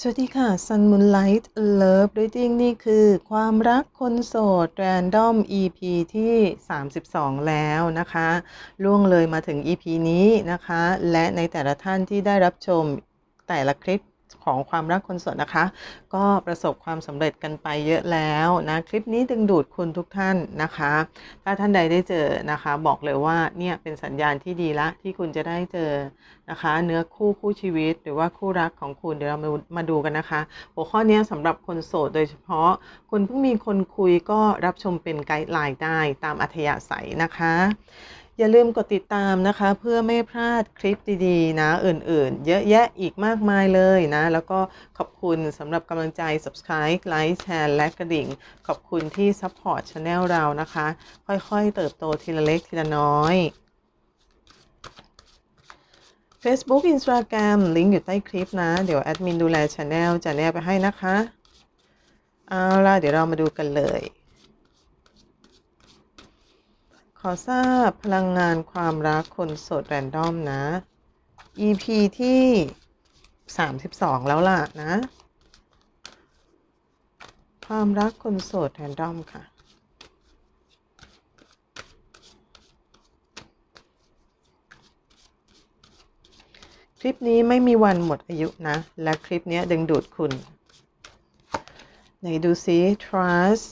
สวัสดีค่ะ Sun Moonlight Love Reading นี่คือความรักคนโสด Random EP ที่ 32 แล้วนะคะ ล่วงเลยมาถึง EP นี้นะคะ และในแต่ละท่านที่ได้รับชมแต่ละคลิป ของความรักคนโสดนะคะ ก็ประสบความสำเร็จกันไปเยอะแล้วนะคลิปนี้ดึงดูดคุณทุกท่านนะคะ ถ้าท่านใดได้เจอนะคะ บอกเลยว่าเนี่ยเป็นสัญญาณที่ดีละที่คุณจะได้เจอนะคะ เนื้อคู่คู่ชีวิต หรือว่าคู่รักของคุณเดี๋ยวเรามามาดูกันนะคะ หัวข้อนี้สำหรับคนโสดโดยเฉพาะคุณเพิ่งมีคนคุยก็รับชมเป็นไกด์ไลน์ได้ตามอัธยาศัยนะคะ อย่าลืมกดติดตามนะคะ เพื่อไม่พลาดคลิปดีๆ นะ อื่นๆ เยอะแยะอีกมากมายเลยนะ แล้วก็ขอบคุณสำหรับกำลังใจ subscribe ไลค์แชร์และกระดิ่ง ขอบคุณที่ support channel เรานะคะ ค่อยๆ เติบโตทีละเล็กทีละน้อย Facebook Instagram ลิงก์อยู่ใต้คลิปนะ เดี๋ยวแอดมินดูแล Channel จะแนบไปให้นะคะ เอาล่ะ เดี๋ยวเรามาดูกันเลย ขอทราบพลังงานความรักคนโสดแรนดอมนะ EP ที่ 32 แล้วล่ะนะ ความรักคนโสดแรนดอมค่ะ คลิปนี้ไม่มีวันหมดอายุนะ และคลิปนี้ดึงดูดคุณ ไหนดูซิ trust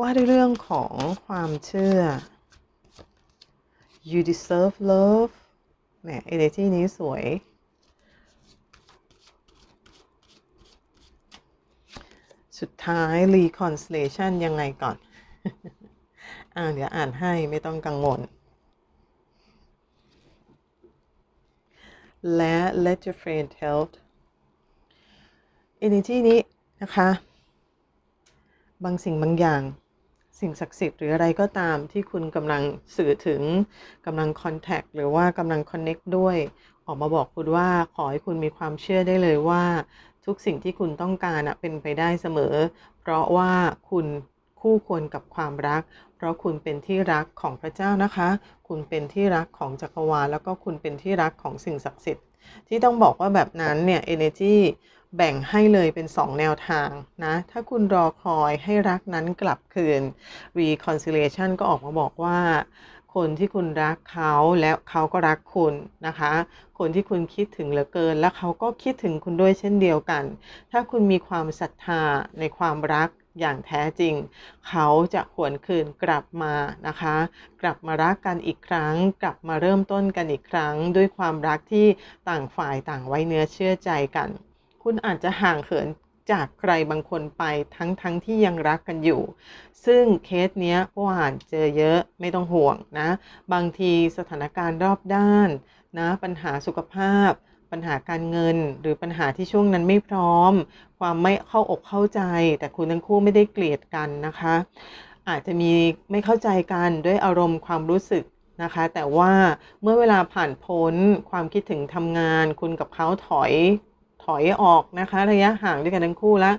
ว่าด้วยเรื่องของความเชื่อ you deserve love แหม energy นี้สวย สุดท้าย reconciliation ยังไงก่อน อ่าเดี๋ยวอ่านให้ไม่ต้องกังวล และ let your friend help energy นี้นะคะ บางสิ่งบางอย่าง สิ่งศักดิ์สิทธิ์หรืออะไรก็ตามที่คุณกำลังสื่อถึงกำลังคอนแทคหรือว่ากำลังคอนเน็กด้วย ออกมาบอกคุณว่าขอให้คุณมีความเชื่อได้เลยว่า ทุกสิ่งที่คุณต้องการเป็นไปได้เสมอ เพราะว่าคุณคู่ควรกับความรัก เพราะคุณเป็นที่รักของพระเจ้านะคะ คุณเป็นที่รักของจักรวาลแล้วก็คุณเป็นที่รักของสิ่งศักดิ์สิทธิ์ ที่ต้องบอกว่าแบบนั้นเนี่ย energy แบ่งให้เลยเป็น 2 แนวทางนะ ถ้าคุณรอคอยให้รักนั้นกลับคืน reconciliation ก็ออกมาบอกว่า คนที่คุณรักเขาและเขาก็รักคุณนะคะ คนที่คุณคิดถึงเหลือเกิน และเขาก็คิดถึงคุณด้วยเช่นเดียวกัน ถ้าคุณมีความศรัทธาในความรักอย่างแท้จริง เขาจะหวนคืนกลับมานะคะ กลับมารักกันอีกครั้ง กลับมาเริ่มต้นกันอีกครั้ง ด้วยความรักที่ต่างฝ่ายต่างไว้เนื้อเชื่อใจกัน คุณอาจจะห่างเหินจากใครบางคนไปทั้งทั้งที่ยังรักกันอยู่ ซึ่งเคสเนี้ยผู้อ่านเจอเยอะไม่ต้องห่วงนะ บางทีสถานการณ์รอบด้านนะปัญหาสุขภาพ ปัญหาการเงิน หรือปัญหาที่ช่วงนั้นไม่พร้อม ความไม่เข้าอกเข้าใจ แต่คุณทั้งคู่ไม่ได้เกลียดกันนะคะ อาจจะมีไม่เข้าใจกันด้วยอารมณ์ความรู้สึกนะคะแต่ว่าเมื่อเวลาผ่านพ้นความคิดถึงทำงาน คุณกับเขาถอย อยออกนะคะ ระยะห่างด้วยกันทั้งคู่แล้ว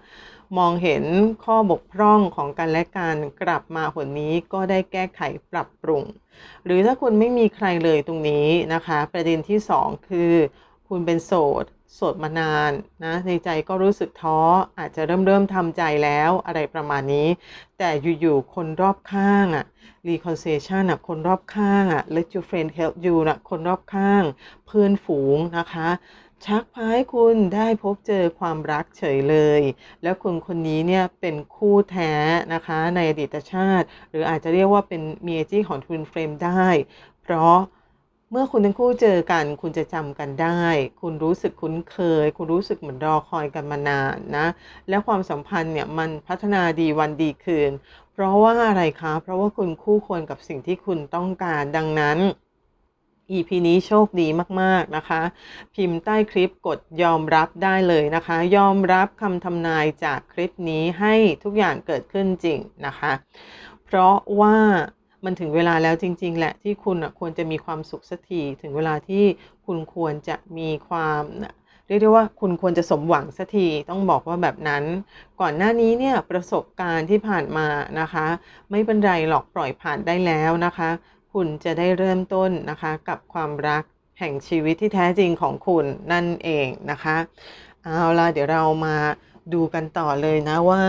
มองเห็นข้อบกพร่องของกันและกันกลับมาหนนี้ก็ได้แก้ไขปรับปรุง หรือถ้าคุณไม่มีใครเลยตรงนี้นะคะ ประเด็นที่ 2 คือ คุณเป็นโสดโสดมานานนะในใจก็รู้สึกท้ออาจจะเริ่มเริ่มทำใจแล้วอะไรประมาณนี้ แต่อยู่ๆคนรอบข้างอะ reconciliation อะคนรอบข้างอะ let your friend help you นะคนรอบข้าง เพื่อนฝูงนะคะ ชักพาให้คุณได้พบเจอความรักเฉยเลย แล้วคนคนนี้เนี่ยเป็นคู่แท้นะคะในอดีตชาติ หรืออาจจะเรียกว่าเป็นเมีเอจีของ Twin Flame ได้ เพราะเมื่อคุณทั้งคู่เจอกัน คุณจะจำกันได้ คุณรู้สึกคุ้นเคย คุณรู้สึกเหมือนรอคอยกันมานานนะ และความสัมพันธ์เนี่ยมันพัฒนาดีวันดีคืน เพราะว่าอะไรคะ เพราะว่าคุณคู่ควรกับสิ่งที่คุณต้องการดังนั้น EP นี้โชคดีมาก ๆ นะคะ พิมพ์ใต้คลิปกดยอมรับได้เลยนะคะ ยอมรับคำทำนายจากคลิปนี้ให้ทุกอย่างเกิดขึ้นจริงนะคะ เพราะว่ามันถึงเวลาแล้วจริง ๆ แหละที่คุณอะควรจะมีความสุขสักทีถึงเวลาที่คุณควรจะมีความเรียกได้ว่าคุณควรจะสมหวังสักทีต้องบอกว่าแบบนั้น ก่อนหน้านี้เนี่ยประสบการณ์ที่ผ่านมานะคะ ไม่เป็นไรหรอกปล่อยผ่านได้แล้วนะคะ คุณจะได้เริ่มต้นนะคะกับความรักแห่งชีวิตที่แท้จริงของคุณนั่นเองนะคะเอาล่ะเดี๋ยวเรามาดูกันต่อเลยนะว่า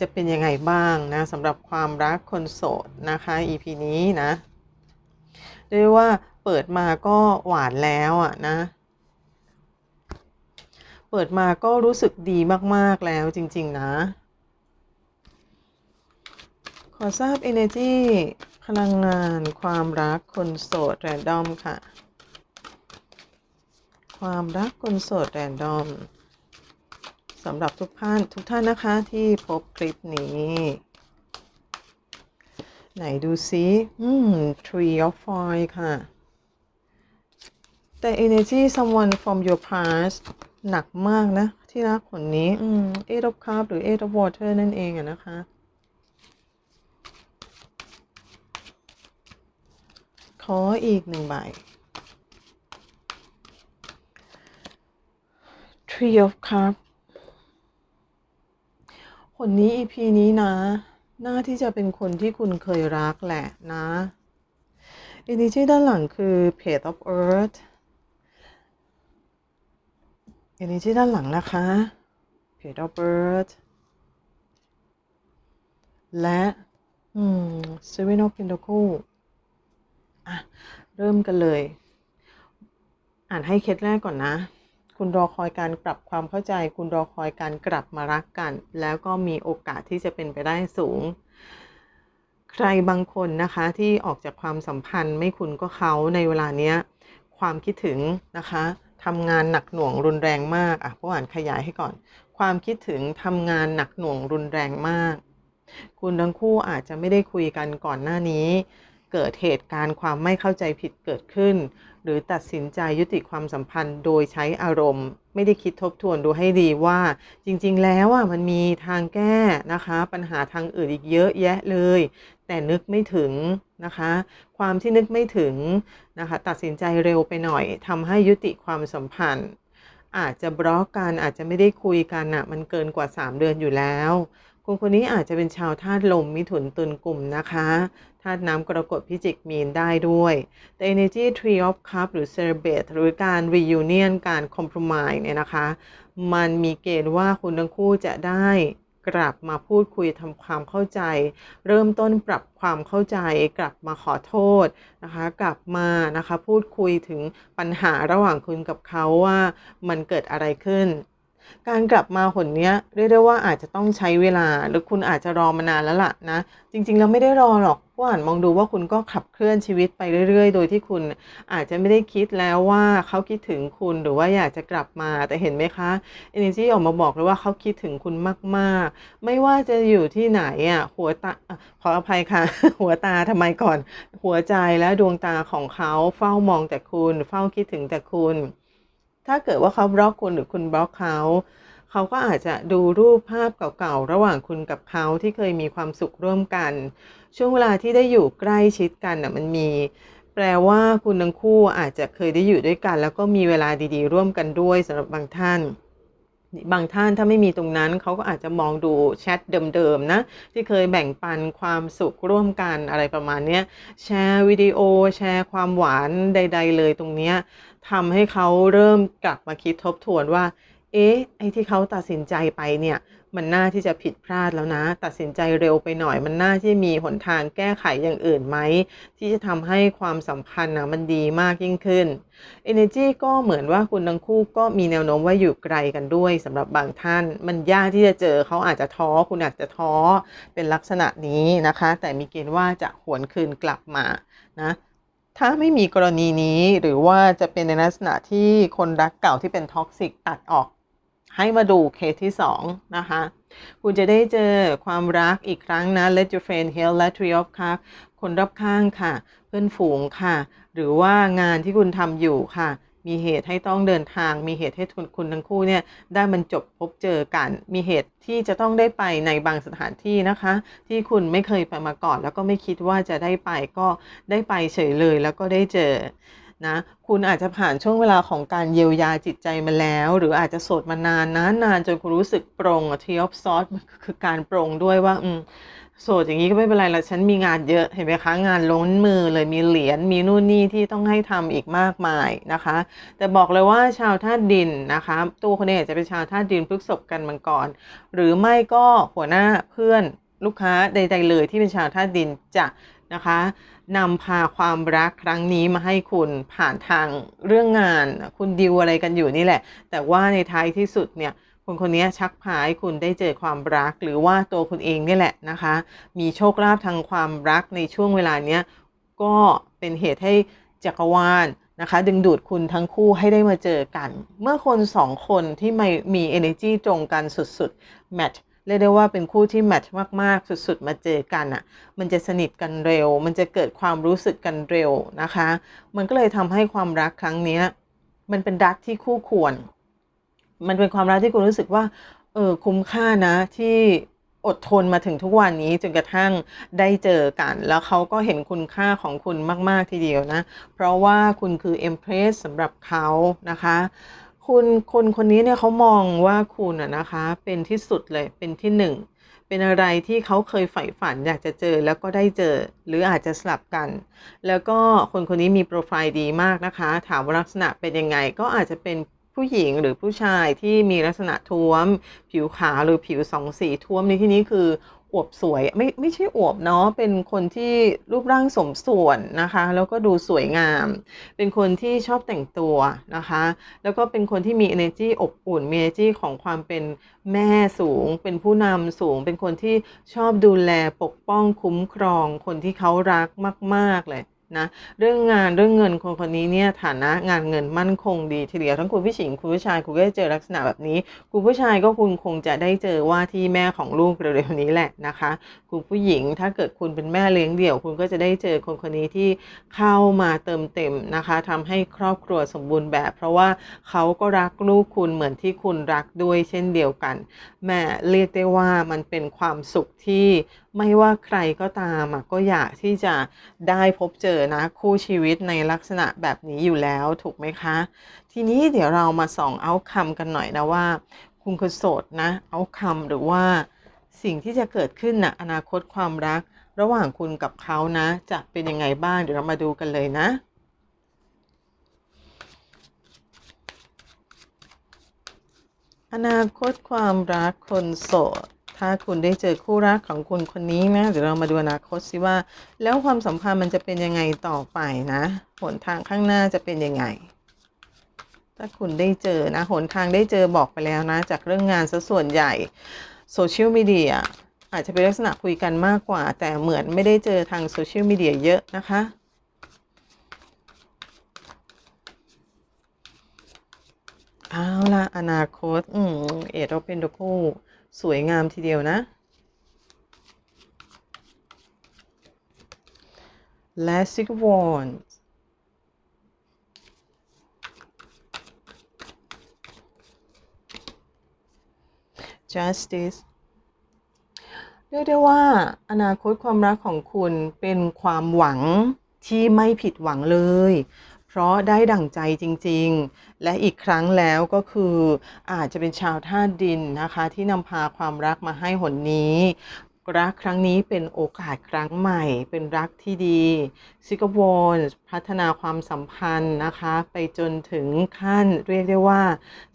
จะเป็นยังไงบ้างนะสำหรับความรักคนโสดนะคะ EP นี้นะเรียกว่าเปิดมาก็หวานแล้วอะนะ เปิดมาก็รู้สึกดีมากๆแล้วจริง ๆ นะ ขอทราบ energy พลังงานความรักคนโสดแรนดอมค่ะ ความรักคนโสดแรนดอมสำหรับทุกท่านทุกท่านนะคะที่พบคลิปนี้ ไหนดูซิอืม Tree of f o i ค่ะ แต่ energy someone from your past หนักมากนะ ที่รักคนนี้ อืม Eight of Cups หรือ Eight of Water นั่นเองอะนะคะ ขออีกหนึ่งใบ Tree of Cup คนนี้ EP นี้นะ หน่าที่จะเป็นคนที่คุณเคยรักแหละนะ Energy ด้านหลังคือ Page of Earth Energy ด้านหลังนะคะ Page of Earth และ อืม Seven of Pentacles อะเริ่มกันเลย อ่านให้เคสแรกก่อนนะ คุณรอคอยการปรับความเข้าใจ คุณรอคอยการกลับมารักกัน แล้วก็มีโอกาสที่จะเป็นไปได้สูง ใครบางคนนะคะที่ออกจากความสัมพันธ์ไม่คุณก็เขาในเวลาเนี้ย ความคิดถึงนะคะทำงานหนักหน่วงรุนแรงมากอะผู้อ่านขยายให้ก่อน ความคิดถึงทำงานหนักหน่วงรุนแรงมาก คุณทั้งคู่อาจจะไม่ได้คุยกันก่อนหน้านี้ เกิดเหตุการณ์ความไม่เข้าใจผิดเกิดขึ้น หรือตัดสินใจยุติความสัมพันธ์โดยใช้อารมณ์ ไม่ได้คิดทบทวนดูให้ดีว่า จริง ๆ แล้วอะมันมีทางแก้นะคะ ปัญหาทางอื่นอีกเยอะแยะเลย แต่นึกไม่ถึงนะคะ ความที่นึกไม่ถึงนะคะตัดสินใจเร็วไปหน่อยทำให้ยุติความสัมพันธ์อาจจะบล็อกกันอาจจะไม่ได้คุยกันอะมันเกินกว่า 3 เดือนอยู่แล้วคนคนนี้อาจจะเป็นชาวธาตุลมมิถุนตุลกลุ่มนะคะ ธาตุน้ำกรกฎพิจิกมีนได้ด้วย แต่ Energy Tree of Cup หรือ Celebrate หรือการ Reunion การ Compromise เนี่ยนะคะ มันมีเกณฑ์ว่าคุณทั้งคู่จะได้กลับมาพูดคุยทำความเข้าใจ เริ่มต้นปรับความเข้าใจ กลับมาขอโทษนะคะ กลับมานะคะพูดคุยถึงปัญหาระหว่างคุณกับเขาว่ามันเกิดอะไรขึ้น การกลับมาหนเนี้ยเรียกได้ว่าอาจจะต้องใช้เวลา หรือคุณอาจจะรอมานานแล้วล่ะนะ จริงๆแล้วไม่ได้รอหรอกผู้อ่านมองดูว่าคุณก็ขับเคลื่อนชีวิตไปเรื่อย ๆ โดยที่คุณอาจจะไม่ได้คิดแล้วว่าเขาคิดถึงคุณหรือว่าอยากจะกลับมาแต่เห็นไหมคะ Energy ออกมาบอกเลยว่าเขาคิดถึงคุณมากๆ ไม่ว่าจะอยู่ที่ไหนอะหัวตาขออภัยค่ะ หัวตาทำไมก่อน หัวใจและดวงตาของเขาเฝ้ามองแต่คุณ เฝ้าคิดถึงแต่คุณ ถ้าเกิดว่าเขาบล็อกคุณหรือคุณบล็อกเขาเขาก็อาจจะดูรูปภาพเก่าๆ ระหว่างคุณกับเขาที่เคยมีความสุขร่วมกัน ช่วงเวลาที่ได้อยู่ใกล้ชิดกันน่ะมันมี แปลว่าคุณทั้งคู่อาจจะเคยได้อยู่ด้วยกัน แล้วก็มีเวลาดีๆ ร่วมกันด้วยสำหรับบางท่านบางท่านถ้าไม่มีตรงนั้นเขาก็อาจจะมองดูแชทเดิมๆนะ ที่เคยแบ่งปันความสุขร่วมกันอะไรประมาณนี้แชร์วิดีโอ แชร์ความหวานใด ๆ เลยตรงเนี้ย ทำให้เขาเริ่มกลับมาคิดทบทวนว่า เอ๊ะ ไอ้ที่เขาตัดสินใจไปเนี่ย มันน่าที่จะผิดพลาดแล้วนะ ตัดสินใจเร็วไปหน่อย มันน่าที่มีหนทางแก้ไขอย่างอื่นไหม ที่จะทำให้ความสัมพันธ์นะมันดีมากยิ่งขึ้น Energy ก็เหมือนว่าคุณทั้งคู่ก็มีแนวโน้มว่าอยู่ไกลกันด้วยสำหรับบางท่าน มันยากที่จะเจอเขาอาจจะท้อ คุณอาจจะท้อเป็นลักษณะนี้นะคะ แต่มีเกณฑ์ว่าจะหวนคืนกลับมานะ ถ้าไม่มีกรณีนี้หรือว่าจะเป็นในลักษณะที่คนรักเก่าที่เป็นท็อกซิกตัดออกให้มาดูเคสที่ 2 นะคะ คุณจะได้เจอความรักอีกครั้งนะ Let your friend heal และ Tree of Cups คนรอบข้างค่ะ เพื่อนฝูงค่ะ หรือว่างานที่คุณทำอยู่ค่ะ มีเหตุให้ต้องเดินทาง มีเหตุให้คุณคุณทั้งคู่เนี่ยได้มันจบพบเจอกัน มีเหตุที่จะต้องได้ไปในบางสถานที่นะคะ ที่คุณไม่เคยไปมาก่อน แล้วก็ไม่คิดว่าจะได้ไปก็ได้ไปเฉยเลยแล้วก็ได้เจอนะคุณอาจจะผ่านช่วงเวลาของการเยียวยาจิตใจมาแล้ว หรืออาจจะโสดมานานนะนานจนคุณรู้สึกปรงทีออฟซอสคือการปรงด้วยว่าอืม โสดอย่างนี้ก็ไม่เป็นไรละฉันมีงานเยอะเห็นไหมคะ งานล้นมือเลยมีเหรียญมีนู่นนี่ที่ต้องให้ทำอีกมากมายนะคะ แต่บอกเลยว่าชาวธาตุดินนะคะ ตัวคนนี้อาจจะเป็นชาวธาตุดินพฤกษบกันมังกรหรือไม่ก็หัวหน้าเพื่อนลูกค้าใด ๆ เลยที่เป็นชาวธาตุดินจะนะคะนำพาความรักครั้งนี้มาให้คุณผ่านทางเรื่องงาน คุณดิวอะไรกันอยู่นี่แหละ แต่ว่าในท้ายที่สุดเนี่ย คนคนนี้ชักพาให้คุณได้เจอความรัก หรือว่าตัวคุณเองนี่แหละนะคะ มีโชคลาภทางความรักในช่วงเวลาเนี้ยก็เป็นเหตุให้จักรวาลนะคะ ดึงดูดคุณทั้งคู่ให้ได้มาเจอกัน เมื่อคนสองคนที่ไม่มี energy ตรงกันสุดๆ match เรียกได้ว่าเป็นคู่ที่แมทช์มาก ๆ สุด ๆ มาเจอกันอะ่ะ มันจะสนิทกันเร็ว มันจะเกิดความรู้สึกกันเร็วนะคะ มันก็เลยทำให้ความรักครั้งเนี้ยมันเป็นรักที่คู่ควร มันเป็นความรักที่คุณรู้สึกว่า เออคุ้มค่านะที่อดทนมาถึงทุกวันนี้จนกระทั่งได้เจอกัน แล้วเขาก็เห็นคุณค่าของคุณมาก ๆ ทีเดียวนะ เพราะว่าคุณคือ Empress สำหรับเขานะคะ คุณคนคนนี้เนี่ยเขามองว่าคุณอะนะคะ เป็นที่สุดเลยเป็นที่หนึ่งเป็นอะไรที่เขาเคยใฝ่ฝันอยากจะเจอแล้วก็ได้เจอ หรืออาจจะสลับกัน แล้วก็คนคนนี้มีโปรไฟล์ดีมากนะคะ ถามว่าลักษณะเป็นยังไง ก็อาจจะเป็น ผู้หญิงหรือผู้ชายที่มีลักษณะท้วม ผิวขาวหรือผิวสองสีท้วมในที่นี้คืออวบสวยไม่ไม่ใช่อวบเนาะเป็นคนที่รูปร่างสมส่วนนะคะ แล้วก็ดูสวยงาม เป็นคนที่ชอบแต่งตัวนะคะ แล้วก็เป็นคนที่มี energy อบอุ่นมี energy ของความเป็นแม่สูง เป็นผู้นำสูง เป็นคนที่ชอบดูแลปกป้องคุ้มครอง คนที่เขารักมาก ๆ เลย นะเรื่องงานเรื่องเงินคนคนนี้เนี่ยฐานะงานเงินมั่นคงดีทีเดียวทั้งคุณผู้หญิงคุณผู้ชายคุณก็จะเจอลักษณะแบบนี้ คุณผู้ชายก็คุณคงจะได้เจอว่าที่แม่ของลูกเร็วๆนี้แหละนะคะ คุณผู้หญิงถ้าเกิดคุณเป็นแม่เลี้ยงเดี่ยว คุณก็จะได้เจอคนคนนี้ที่เข้ามาเติมเต็มนะคะทำให้ครอบครัวสมบูรณ์แบบ เพราะว่าเขาก็รักลูกคุณเหมือนที่คุณรักด้วยเช่นเดียวกันแม่เรียกได้ว่ามันเป็นความสุขที่ ไม่ว่าใครก็ตามก็อยากที่จะได้พบเจอนะคู่ชีวิตในลักษณะแบบนี้อยู่แล้วถูกไหมคะ ทีนี้เดี๋ยวเรามาส่องเอาคำกันหน่อยนะว่า คุณคือโสดนะเอาคำหรือว่าสิ่งที่จะเกิดขึ้นนะอนาคตความรัก ระหว่างคุณกับเขานะ จะเป็นยังไงบ้างเดี๋ยวเรามาดูกันเลยนะอนาคตความรักคนโสด ถ้าคุณได้เจอคู่รักของคุณคนนี้นะเดี๋ยวเรามาดูอนาคตสิว่า แล้วความสัมพันธ์มันจะเป็นยังไงต่อไปนะหนทางข้างหน้าจะเป็นยังไง ถ้าคุณได้เจอนะหนทางได้เจอบอกไปแล้วนะ จากเรื่องงานซะส่วนใหญ่โซเชียลมีเดียอาจจะเป็นลักษณะคุยกันมากกว่า แต่เหมือนไม่ได้เจอทางโซเชียลมีเดียเยอะนะคะเอาละอนาคต อืม เอ็ดเราเป็นดคู่ สวยงามทีเดียวนะ และ Six of Wands Justice เรียกได้ว่าอนาคตความรักของคุณเป็นความหวังที่ไม่ผิดหวังเลย เพราะได้ดั่งใจจริงๆ และอีกครั้งแล้วก็คืออาจจะเป็นชาวธาตุดินนะคะ ที่นำพาความรักมาให้หนนี้รักครั้งนี้เป็นโอกาสครั้งใหม่ เป็นรักที่ดีซิกวอนพัฒนาความสัมพันธ์นะคะ ไปจนถึงขั้นเรียกได้ว่า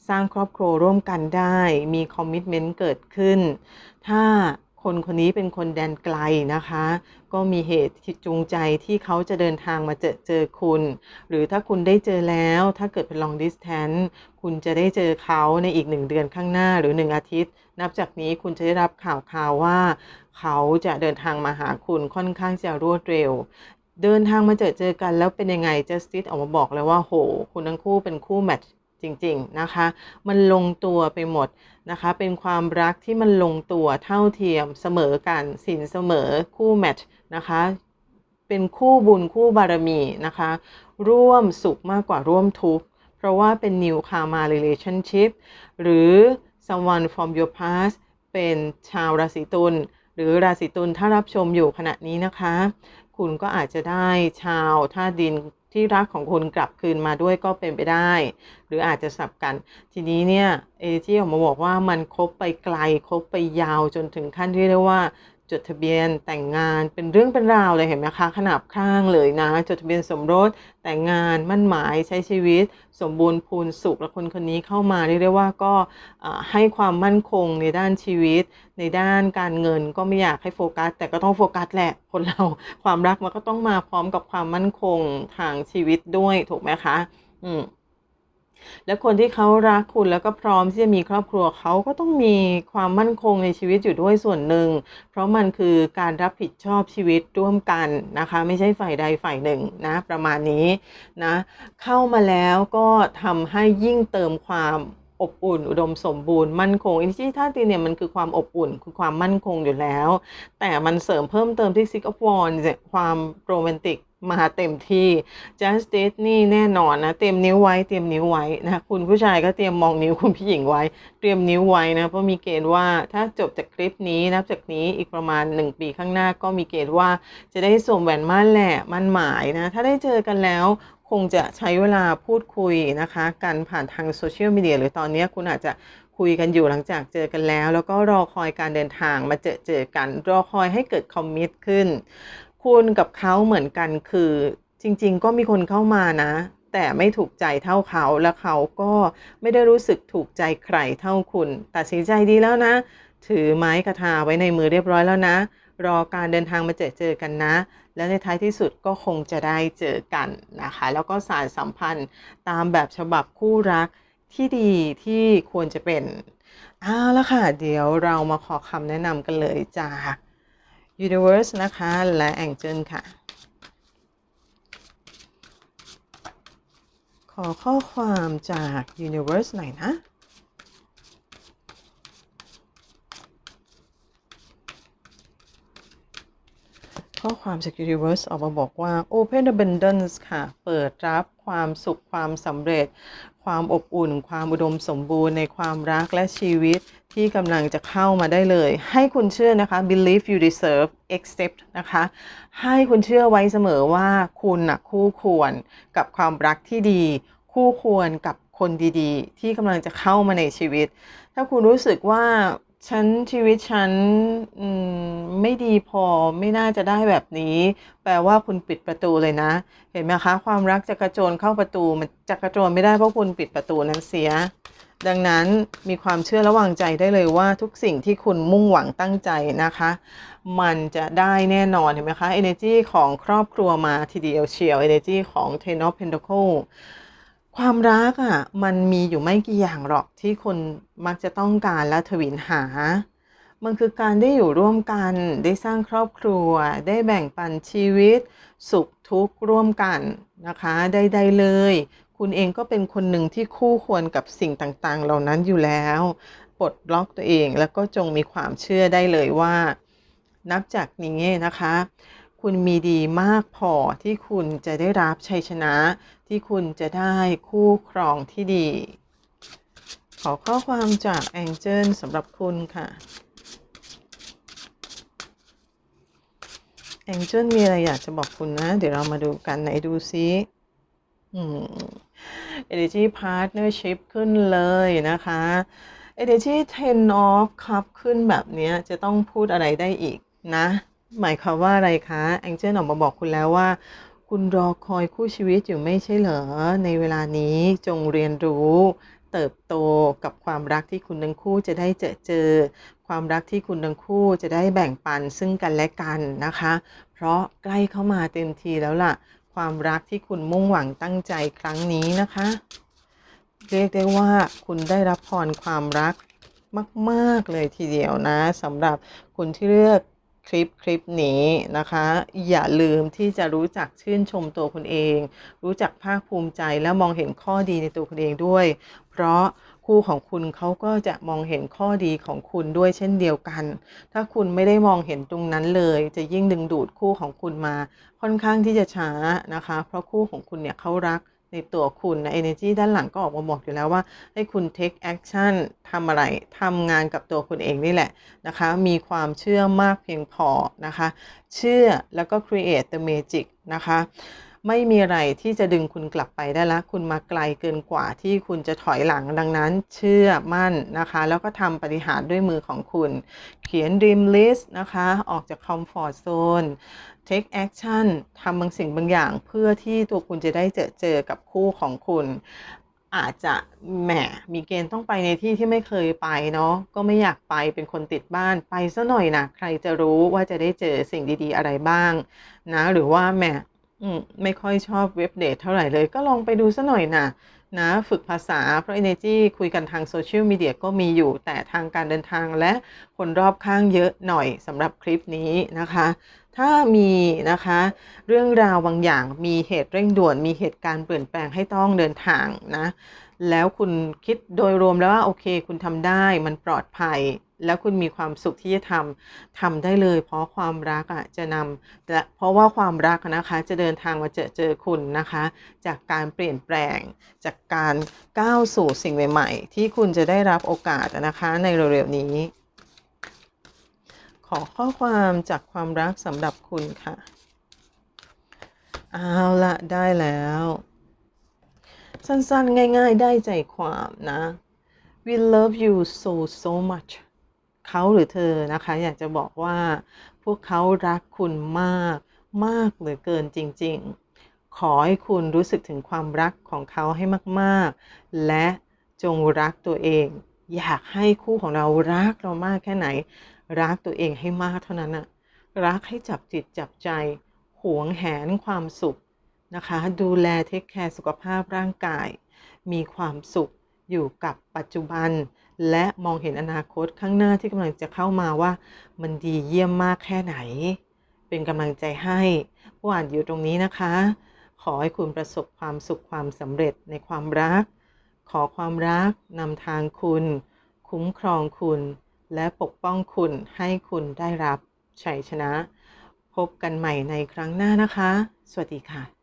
สร้างครอบครัวร่วมกันได้ มีคอมมิชเมนต์เกิดขึ้น ถ้า คนคนนี้เป็นคนแดนไกลนะคะ ก็มีเหตุจูงใจที่เขาจะเดินทางมาเจอเจอคุณ หรือถ้าคุณได้เจอแล้ว ถ้าเกิดเป็น long distance คุณจะได้เจอเขาในอีกหนึ่งเดือนข้างหน้าหรือหนึ่งอาทิตย์ นับจากนี้คุณจะได้รับข่าวข่าวว่า เขาจะเดินทางมาหาคุณค่อนข้างจะรวดเร็วเดินทางมาเจอเจอกันแล้วเป็นยังไง Justice ออกมาบอกเลยว่าโห คุณทั้งคู่เป็นคู่แมท จริงๆนะคะ มันลงตัวไปหมดนะคะ เป็นความรักที่มันลงตัวเท่าเทียมเสมอกันสินเสมอคู่แมทนะคะ เป็นคู่บุญคู่บารมีนะคะ ร่วมสุขมากกว่าร่วมทุกข์ เพราะว่าเป็น new karma relationship หรือ someone from your past เป็นชาวราศีตุลหรือราศีตุลถ้ารับชมอยู่ขณะนี้นะคะ คุณก็อาจจะได้ชาวธาตุดิน ที่รักของคุณกลับคืนมาด้วยก็เป็นไปได้ หรืออาจจะสับกัน ทีนี้เนี่ยเอที่ออกมาบอกว่ามันคบไปไกลคบไปยาวจนถึงขั้นที่เรียกว่า จดทะเบียนแต่งงานเป็นเรื่องเป็นราวเลยเห็นไหมคะขนาบข้างเลยนะ จดทะเบียนสมรสแต่งงานมั่นหมายใช้ชีวิต สมบูรณ์พูนสุขและคนคนนี้เข้ามาเรียกได้ว่าก็ให้ความมั่นคงในด้านชีวิต ในด้านการเงินก็ไม่อยากให้โฟกัส แต่ก็ต้องโฟกัสแหละคนเราความรักมันก็ต้องมาพร้อมกับความมั่นคงทางชีวิตด้วยถูกไหมคะ อืม และคนที่เขารักคุณแล้วก็พร้อมที่จะมีครอบครัวเขาก็ต้องมีความมั่นคงในชีวิตอยู่ด้วยส่วนหนึ่ง เพราะมันคือการรับผิดชอบชีวิตร่วมกันนะคะ ไม่ใช่ฝ่ายใดฝ่ายหนึ่งนะประมาณนี้นะเข้ามาแล้วก็ทำให้ยิ่งเติมความ อบอุ่น อุดมสมบูรณ์มั่นคงอินทิท่าตีเนี่ยมันคือความอบอุ่น คือความมั่นคงอยู่แล้ว แต่มันเสริมเพิ่มเติมที่ Six of Wands ความโรแมนติกมาเต็มที่ justice นี่แน่นอนนะ เตรียมนิ้วไว้ เตรียมนิ้วไว้นะ คุณผู้ชายก็เตรียมมองนิ้วคุณผู้หญิงไว้ เตรียมนิ้วไว้นะ เพราะมีเกณฑ์ว่าถ้าจบจากคลิปนี้นับจากนี้อีกประมาณ 1 ปีข้างหน้าก็มีเกณฑ์ว่าจะได้สวมแหวนมั่นแหละ มั่นหมายนะ ถ้าได้เจอกันแล้ว คงจะใช้เวลาพูดคุยนะคะกันผ่านทางโซเชียลมีเดียหรือตอนนี้คุณอาจจะคุยกันอยู่หลังจากเจอกันแล้ว แล้วก็รอคอยการเดินทางมาเจอเจอกัน รอคอยให้เกิดคอมมิตขึ้น คุณกับเขาเหมือนกันคือจริง ๆ ก็มีคนเข้ามานะ แต่ไม่ถูกใจเท่าเขาและเขาก็ไม่ได้รู้สึกถูกใจใครเท่าคุณตัดสินใจดีแล้วนะ ถือไม้คาถาไว้ในมือเรียบร้อยแล้วนะ รอการเดินทางมาเจอเจอกันนะ และในท้ายที่สุดก็คงจะได้เจอกันนะคะ แล้วก็สารสัมพันธ์ตามแบบฉบับคู่รักที่ดีที่ควรจะเป็นเอาละค่ะ เดี๋ยวเรามาขอคำแนะนำกันเลยจาก Universe นะคะ และ Angel ค่ะ ขอข้อความจาก Universe หน่อยนะ ข้อความจาก Universe ออกมาบอกว่า Open Abundance ค่ะ เปิดรับความสุขความสำเร็จ ความอบอุ่น ความอุดมสมบูรณ์ในความรักและชีวิตที่กำลังจะเข้ามาได้เลย ให้คุณเชื่อนะคะ believe you deserve accept นะคะ ให้คุณเชื่อไว้เสมอว่าคุณนะคู่ควรกับความรักที่ดี คู่ควรกับคนดีๆ ที่กำลังจะเข้ามาในชีวิต ถ้าคุณรู้สึกว่า ฉันชีวิตฉันไม่ดีพอไม่น่าจะได้แบบนี้ แปลว่าคุณปิดประตูเลยนะ เห็นไหมคะ ความรักจะกระโจนเข้าประตูมันจะกระโจนไม่ได้เพราะคุณปิดประตูนั้นเสีย ดังนั้นมีความเชื่อระวางใจได้เลยว่าทุกสิ่งที่คุณมุ่งหวังตั้งใจนะคะ มันจะได้แน่นอนเห็นไหมคะ energy ของครอบครัวมาทีเดียวเชียว energy ของ ten of pentacle ความรักอะ่ะมันมีอยู่ไม่กี่อย่างหรอกที่คนมักจะต้องการและทวินหา มันคือการได้อยู่ร่วมกันได้สร้างครอบครัว ได้แบ่งปันชีวิต สุขทุกข์ร่วมกันนะคะใดๆเลย คุณเองก็เป็นคนหนึ่งที่คู่ควรกับสิ่งต่างๆ เหล่านั้นอยู่แล้วปลดล็อกตัวเองแล้วก็จงมีความเชื่อได้เลยว่า นับจากนี้นะคะ คุณมีดีมากพอที่คุณจะได้รับชัยชนะ ที่คุณจะได้คู่ครองที่ดี ขอข้อความจากแองเจิลสำหรับคุณค่ะแองเจิลมีอะไรอยากจะบอกคุณนะ เดี๋ยวเรามาดูกันไหนดูซิอืม Energy Partnership ขึ้นเลยนะคะ Energy Ten of Cup ขึ้นแบบนี้จะต้องพูดอะไรได้อีกนะ หมายความว่าอะไรคะแองเจิลออกมาบอกคุณแล้วว่า คุณรอคอยคู่ชีวิตอยู่ไม่ใช่เหรอ ในเวลานี้จงเรียนรู้ เติบโตกับความรักที่คุณทั้งคู่จะได้เจอเจอ ความรักที่คุณทั้งคู่จะได้แบ่งปันซึ่งกันและกันนะคะ เพราะใกล้เข้ามาเต็มทีแล้วล่ะ ความรักที่คุณมุ่งหวังตั้งใจครั้งนี้นะคะ เรียกได้ว่าคุณได้รับพรความรักมาก ๆ เลยทีเดียวนะสำหรับคุณที่เลือก คลิปคลิปนี้นะคะ อย่าลืมที่จะรู้จักชื่นชมตัวคุณเอง รู้จักภาคภูมิใจและมองเห็นข้อดีในตัวคุณเองด้วย เพราะคู่ของคุณเขาก็จะมองเห็นข้อดีของคุณด้วยเช่นเดียวกัน ถ้าคุณไม่ได้มองเห็นตรงนั้นเลย จะยิ่งดึงดูดคู่ของคุณมา ค่อนข้างที่จะช้านะคะ เพราะคู่ของคุณเนี่ยเขารัก ในตัวคุณนะ energy ด้านหลังก็ออกมาบอกอยู่แล้วว่า ให้คุณ take action ทำอะไรทำงานกับตัวคุณเองนี่แหละนะคะ มีความเชื่อมากเพียงพอนะคะ เชื่อแล้วก็ create the magic นะคะ ไม่มีอะไรที่จะดึงคุณกลับไปได้ละคุณมาไกลเกินกว่าที่คุณจะถอยหลังดังนั้นเชื่อมั่นนะคะ แล้วก็ทำปฏิหารด้วยมือของคุณ เขียน dream list นะคะ ออกจาก comfort zone take action ทำบางสิ่งบางอย่างเพื่อที่ตัวคุณจะได้เจอเจอกับคู่ของคุณอาจจะแหมมีเกณฑ์ต้องไปในที่ที่ไม่เคยไปเนาะก็ไม่อยากไปเป็นคนติดบ้านไปซะหน่อยนะใครจะรู้ว่าจะได้เจอสิ่งดี ๆ อะไรบ้าง นะ หรือว่าแหม ไม่ค่อยชอบเว็บเดทเท่าไหร่เลย ก็ลองไปดูซะหน่อยนะนะ ฝึกภาษาเพราะ Energy คุยกันทางโซเชียลมีเดียก็มีอยู่แต่ทางการเดินทางและคนรอบข้างเยอะหน่อยสำหรับคลิปนี้นะคะ ถ้ามีนะคะ เรื่องราวบางอย่างมีเหตุเร่งด่วน มีเหตุการณ์เปลี่ยนแปลงให้ต้องเดินทางนะ แล้วคุณคิดโดยรวมแล้วว่าโอเค คุณทำได้มันปลอดภัย แล้วคุณมีความสุขที่จะทำทำได้เลย เพราะความรักอะจะนำแต่เพราะว่าความรักนะคะ จะเดินทางมาเจอเจอคุณนะคะ จากการเปลี่ยนแปลง จากการก้าวสู่สิ่งใหม่ ๆ ที่คุณจะได้รับโอกาสนะคะในเร็วๆนี้ ขอข้อความจากความรักสำหรับคุณค่ะเอาละได้แล้ว สั้นๆ ง่าย ๆ ได้ใจความนะ we love you so so much เขาหรือเธอนะคะ อยากจะบอกว่าพวกเขารักคุณมากมากเหลือเกินจริง ๆ ขอให้คุณรู้สึกถึงความรักของเขาให้มากๆ และจงรักตัวเอง อยากให้คู่ของเรารักเรามากแค่ไหน รักตัวเองให้มากเท่านั้นอะรักให้จับจิตจับใจหวงแหนความสุขนะคะ ดูแลเทคแคร์สุขภาพร่างกาย มีความสุขอยู่กับปัจจุบัน และมองเห็นอนาคตข้างหน้าที่กำลังจะเข้ามาว่า มันดีเยี่ยมมากแค่ไหน เป็นกำลังใจให้ผู้อ่านอยู่ตรงนี้นะคะ ขอให้คุณประสบความสุขความสำเร็จในความรัก ขอความรักนำทางคุณ คุ้มครองคุณ และปกป้องคุณให้คุณได้รับชัยชนะ พบกันใหม่ในครั้งหน้านะคะ สวัสดีค่ะ